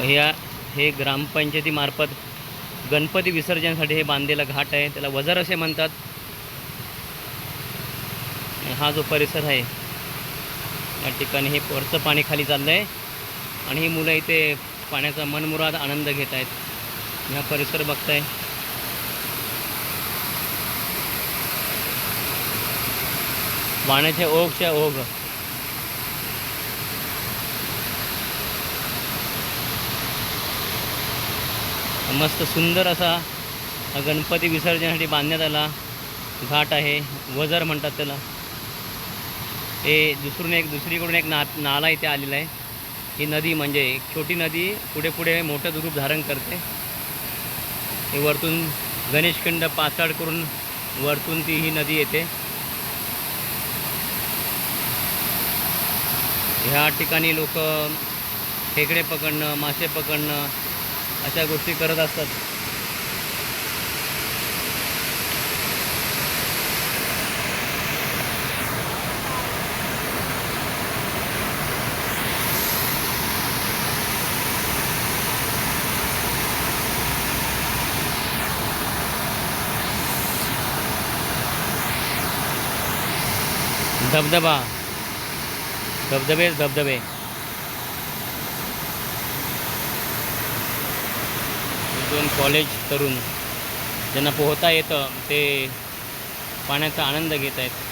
ह्या हे ग्रामपंचायतीमार्फत गणपती विसर्जनासाठी हे बांधलेला घाट आहे. त्याला वजर असे म्हणतात. हा जो परिसर आहे या ठिकाणी हे वरचं पाणी खाली चाललं आहे आणि ही मुलं इथे पाण्याचा मनमुराद आनंद घेत आहेत. हा परिसर बघताय. पाण्याच्या ओघच्या ओघ. मस्त सुंदर असा गणपती विसर्जनासाठी बांधण्यात आला. घाट आहे. वजर म्हणतात त्याला. हे दुसरून एक दुसरीकडून एक ना नाला इथे आलेला आहे. ही नदी म्हणजे एक छोटी नदी पुढे पुढे मोठं रूप धारण करते. हे वरतून गणेशखंड पाचाड करून वरतून ती ही नदी येते. ह्या ठिकाणी लोक खेकडे पकडणं मासे पकडणं अशा गोष्टी करत असतात. धबधबा. धबधबे धबधबे. दोन कॉलेज तरुण. ज्यांना पोहता येतं ते पाण्याचा आनंद घेत आहेत.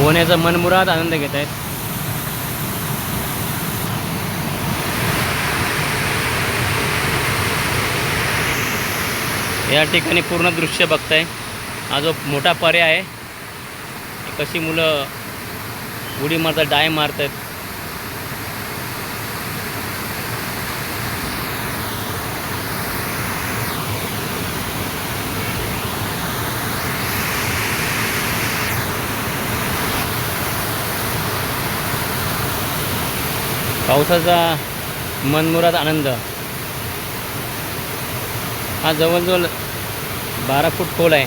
पोहण्याचा मनमुराद आनंद घेत आहेत. या ठिकाणी पूर्ण दृश्य बघताय. हा जो मोठा पर्याय आहे कशी मुलं उडी मारतात डाय मारतात. पावसाचा मनमुराद आनंद. हा जवळजवळ बारा फूट खोल आहे.